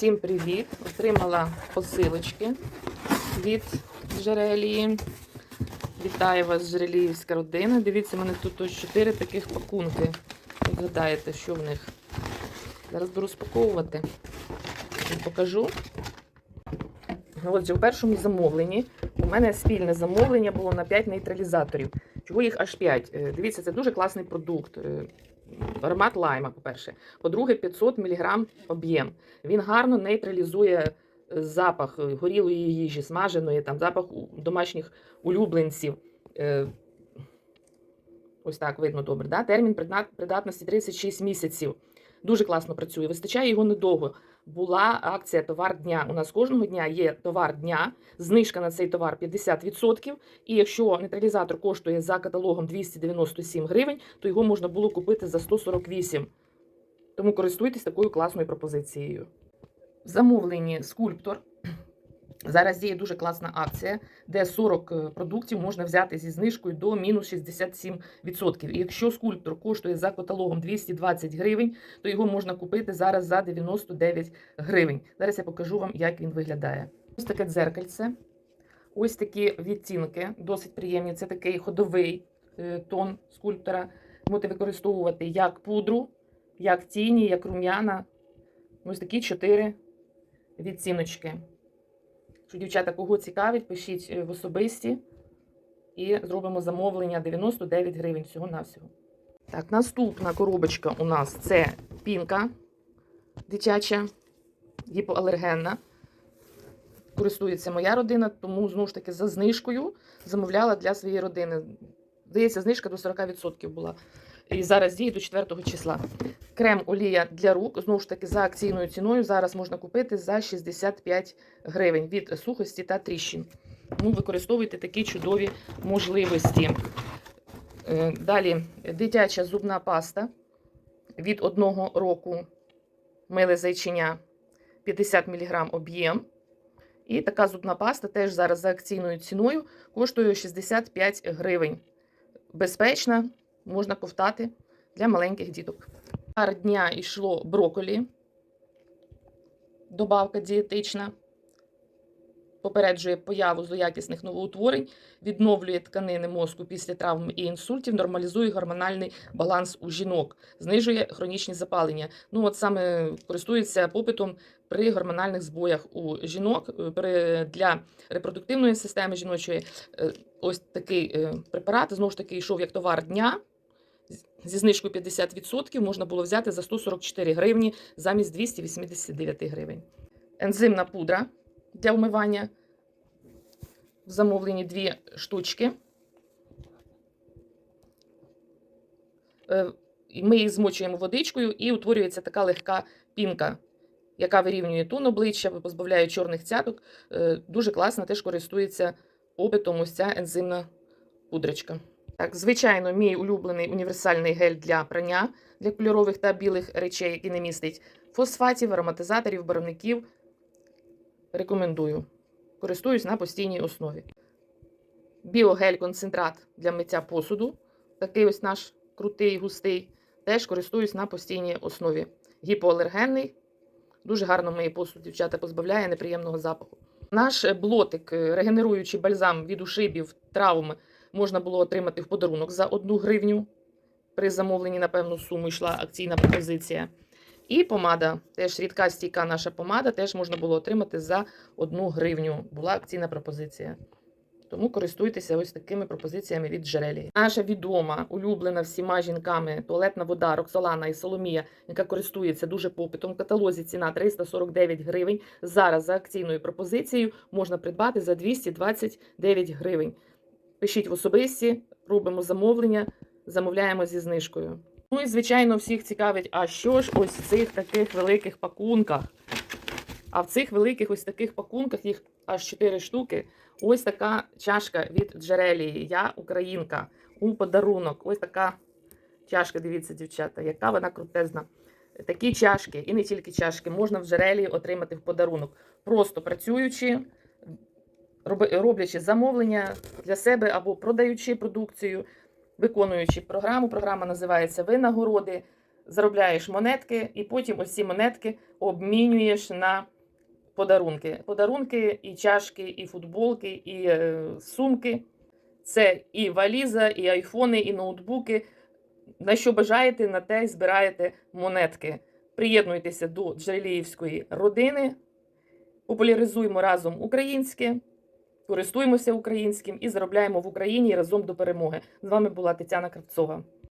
Всім привіт! Отримала посилочки від Джерелії. Вітаю вас, Джереліївська родина. Дивіться, мене тут ось 4 таких пакунки. Як гадаєте, що в них? Зараз буду розпаковувати. Покажу. Отже, у першому замовленні у мене спільне замовлення було на 5 нейтралізаторів. Чого їх аж 5? Е, Дивіться, це дуже класний продукт. Аромат лайма, по-перше. По-друге, 500 мг об'єм. Він гарно нейтралізує е, запах е, горілої їжі, смаженої, там, запах домашніх улюбленців. Е, Ось так видно добре. Да? Термін придатності 36 місяців. Дуже класно працює. Вистачає його недовго. Була акція товар дня. У нас кожного дня є товар дня, знижка на цей товар 50%. І якщо нейтралізатор коштує за каталогом 297 гривень, то його можна було купити за 148. Тому користуйтесь такою класною пропозицією. В замовленні скульптор. Зараз діє дуже класна акція, де 40 е, продуктів можна взяти зі знижкою до мінус 67%. І якщо скульптор коштує за каталогом 220 гривень, то його можна купити зараз за 99 гривень. Зараз я покажу вам, як він виглядає. Ось таке дзеркальце. Ось такі відтінки, досить приємні. Це такий ходовий е, тон скульптора. Можете використовувати як пудру, як тіні, як рум'яна. Ось такі чотири відціночки. Що, дівчата, кого цікавить, пишіть е, в особисті і зробимо замовлення 99 гривень всього-навсього. Так, наступна коробочка у нас це пінка дитяча, гіпоалергенна. Користується моя родина, тому знову ж таки за знижкою замовляла для своєї родини. Здається, знижка до 40% була. І зараз діє до 4 числа. Крем олія для рук, знову ж таки, за акційною ціною зараз можна купити за 65 гривень від сухості та тріщин. Тому використовуйте такі чудові можливості. Е, Далі дитяча зубна паста від одного року миле зайчиня 50 мг об'єм. І така зубна паста теж зараз за акційною ціною коштує 65 гривень. Безпечна, можна ковтати для маленьких діток. Пар дня йшло броколі, добавка дієтична, попереджує появу злоякісних новоутворень, відновлює тканини мозку після травм і інсультів, нормалізує гормональний баланс у жінок, знижує хронічні запалення. Ну от саме користується попитом при гормональних збоях у жінок е, при, для репродуктивної системи жіночої. Е, Ось такий е, препарат знову ж таки йшов як товар дня. Зі знижкою 50% можна було взяти за 144 гривні замість 289 гривень. Ензимна пудра для вмивання. В замовленні дві штучки. Е, Ми їх змочуємо водичкою і утворюється така легка пінка, яка вирівнює тон обличчя, позбавляє чорних цяток. Е, Дуже класно теж користується попитом ось ця ензимна пудрочка. Так, звичайно, мій улюблений універсальний гель для прання для кольорових та білих речей, який не містить фосфатів, ароматизаторів, барвників. Рекомендую. Користуюсь на постійній основі. Біогель-концентрат для миття посуду. Такий ось наш крутий, густий. Теж користуюсь на постійній основі. Гіпоалергенний. Дуже гарно миє посуд, дівчата, позбавляє неприємного запаху. Наш блотик, е, регенеруючий бальзам від ушибів, травм можна було отримати в подарунок за 1 гривню. При замовленні на певну суму йшла акційна пропозиція. І помада, теж рідка стійка наша помада, теж можна було отримати за 1 гривню. Була акційна пропозиція. Тому користуйтеся ось такими пропозиціями від джерелі. Наша відома, улюблена всіма жінками туалетна вода Роксолана і Соломія, яка користується дуже попитом. В каталозі ціна 349 гривень. Зараз за акційною пропозицією можна придбати за 229 гривень. Пишіть в особисті, робимо замовлення, замовляємо зі знижкою. Ну і звичайно, всіх цікавить, а що ж ось в цих таких великих пакунках? А в цих великих ось таких пакунках їх аж 4 штуки. Ось така чашка від Джерелії. Я українка. У подарунок. Ось така чашка, дивіться, дівчата, яка вона крутезна. Такі чашки, і не тільки чашки, можна в Джерелії отримати в подарунок. Просто працюючи, роблячи замовлення для себе або продаючи продукцію, виконуючи програму. Програма називається Винагороди. заробляєш монетки, і потім ось ці монетки обмінюєш на подарунки. Подарунки і чашки, і футболки, і е, сумки. Це і валіза, і айфони, і ноутбуки. На що бажаєте, на те збираєте монетки. Приєднуйтеся до Джаліївської родини, популяризуємо разом українське, користуємося українським і заробляємо в Україні разом до перемоги. З вами була Тетяна Кравцова.